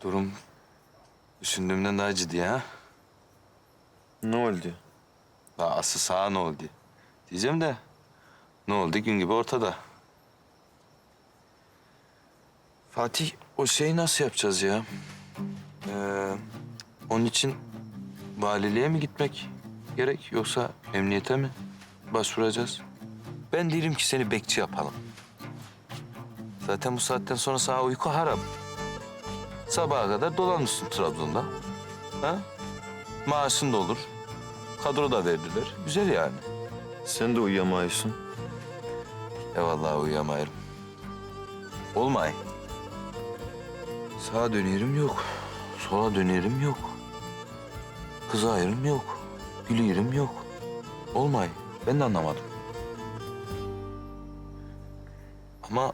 Durum düşündüğümden daha ciddi ha. Ne oldu? Daha asıl sağa ne oldu? Diyeceğim de ne oldu gün gibi ortada. Fatih o şeyi nasıl yapacağız ya? Ee, onun için valiliğe mi gitmek gerek yoksa emniyete mi başvuracağız? Ben derim ki seni bekçi yapalım. Zaten bu saatten sonra sana uyku haram. Sabaha kadar dolanmışsın Trabzon'da. Ha? Maaşın da olur. Kadro da verdiler. Güzel yani. Sen de uyuyamayısın. E vallahi uyuyamayırım. Olmay. Sağa dönerim yok. Sola dönerim yok. Kıza ayrım yok. Gülüyorum yok. Olmay. Ben de anlamadım. Ama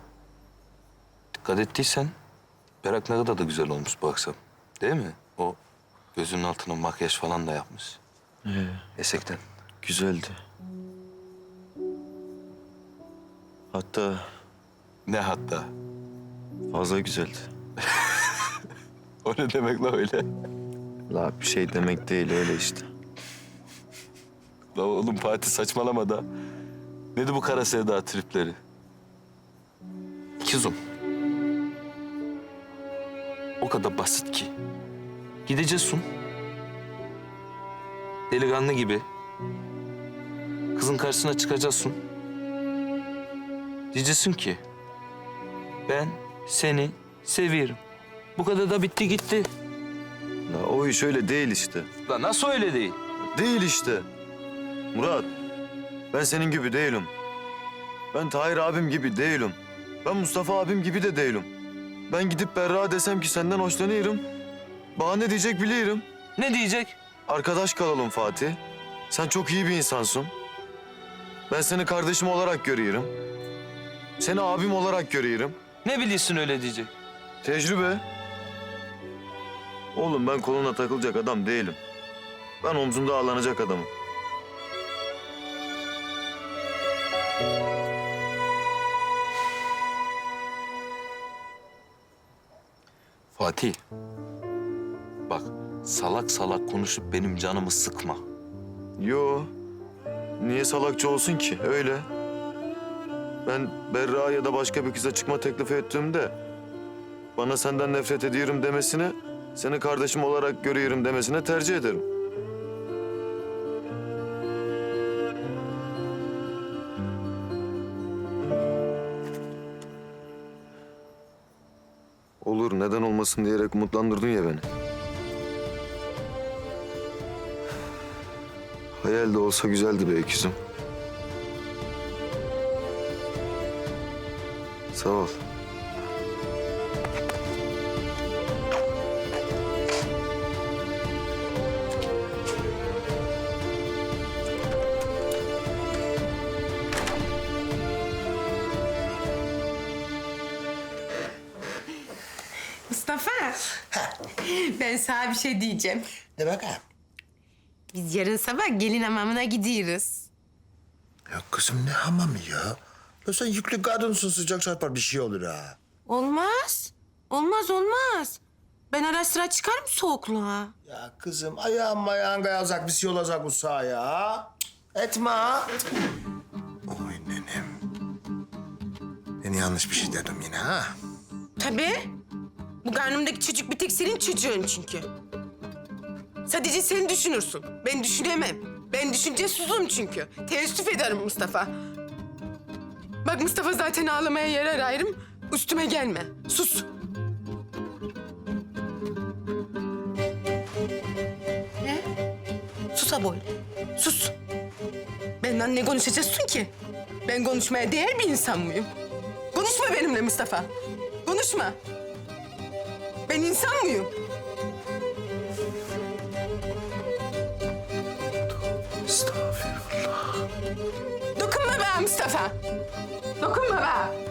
dikkat ettiysen Berak ne kadar da güzel olmuş bu akşam. Değil mi? O gözünün altına makyaj falan da yapmış. Ee, Esekten. güzeldi. Hatta Ne hatta? fazla güzeldi. O ne demek la öyle? La bir şey demek değil öyle işte. La oğlum Fatih saçmalama da. Nedir bu kara sevda tripleri? Kızım. O kadar basit ki. Gideceksin. Delikanlı gibi. Kızın karşısına çıkacaksın. Diyeceksin ki... Ben seni seviyorum. Bu kadar da bitti gitti. La o iş öyle değil işte. La nasıl öyle değil? Değil işte. Murat, ben senin gibi değilim. Ben Tahir abim gibi değilim. Ben Mustafa abim gibi de değilim. Ben gidip Berra desem ki senden hoşlanıyorum. Bana ne diyecek biliyorum. Ne diyecek? Arkadaş kalalım Fatih. Sen çok iyi bir insansın. Ben seni kardeşim olarak görüyorum. Seni abim olarak görüyorum. Ne bilirsin öyle diyecek? Tecrübe. Oğlum ben koluna takılacak adam değilim. Ben omzumda ağlanacak adamım. Fatih. Bak salak salak konuşup benim canımı sıkma. Yo. Niye salakça olsun ki? Öyle. Ben Berra ya da başka bir kıza çıkma teklifi ettiğimde... ...bana senden nefret ediyorum demesine... ...seni kardeşim olarak görüyorum demesine tercih ederim. Olur, neden olmasın diyerek umutlandırdın ya beni. Hayal de olsa güzeldi be öküzüm. Sağ ol. Mustafa. Ben sana bir şey diyeceğim. De bakalım. Biz yarın sabah gelin hamamına gidiyoruz. Ya kızım ne hamamı ya? Ya sen yüklü kadınsın sıcak çarpar bir şey olur ha. Olmaz. Olmaz olmaz. Ben ara sıra çıkarım soğukluğa. Ya kızım ayağım ayağın kayacak bir şey olacak bu sağa ya. Etme ha. Oy nenem. Ben yanlış bir şey dedim yine ha. Tabii. Bu karnımdaki çocuk bir tek senin çocuğun çünkü. Sadece sen düşünürsün. Ben düşünemem. Ben düşüncesizim çünkü. Teessüf ederim Mustafa. Bak Mustafa zaten ağlamaya yer ararım. Üstüme gelme. Sus. Ne? Sus aboy. Sus. Benden ne konuşacaksın ki? Ben konuşmaya değer bir insan mıyım? Konuşma benimle Mustafa. Konuşma. Ben insan mıyım? Estağfirullah. Dokunma be Mustafa. Dokunma be.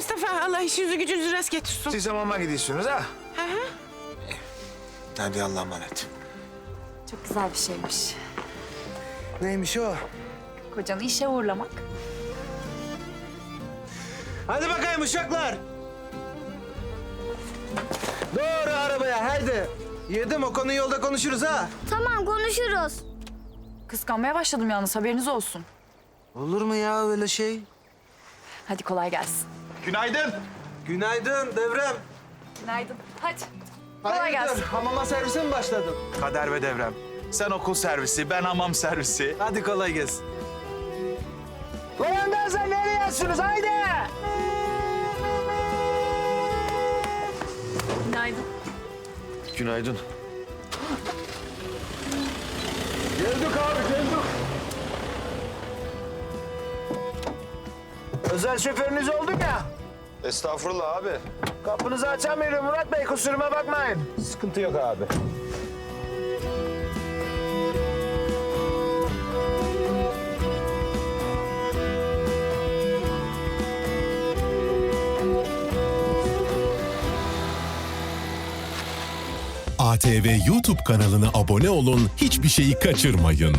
Mustafa. Allah işinizi gücünüzü rast getirsin. Siz hamama gidiyorsunuz ha? Hı hı. Hadi Allah'a emanet. Çok güzel bir şeymiş. Neymiş o? Kocanı işe uğurlamak. Hadi bakayım uşaklar. Doğru arabaya haydi. Yedim o konuyu yolda konuşuruz ha. Tamam konuşuruz. Kıskanmaya başladım yalnız haberiniz olsun. Olur mu ya öyle şey? Hadi kolay gelsin. Günaydın. Günaydın Devrem. Günaydın. Hadi. Kolay gelsin. Hamama servise mi başladın? Kader ve Devrem. Sen okul servisi, ben hamam servisi. Hadi kolay gelsin. Ulan sen nereye yatsınız? Haydi! Günaydın. Günaydın. Geldik abi geldik. Özel şoförünüz oldum ya. Estağfurullah abi. Kapınızı açamıyorum Murat Bey kusuruma bakmayın. Sıkıntı yok abi. ATV YouTube kanalına abone olun, hiçbir şeyi kaçırmayın.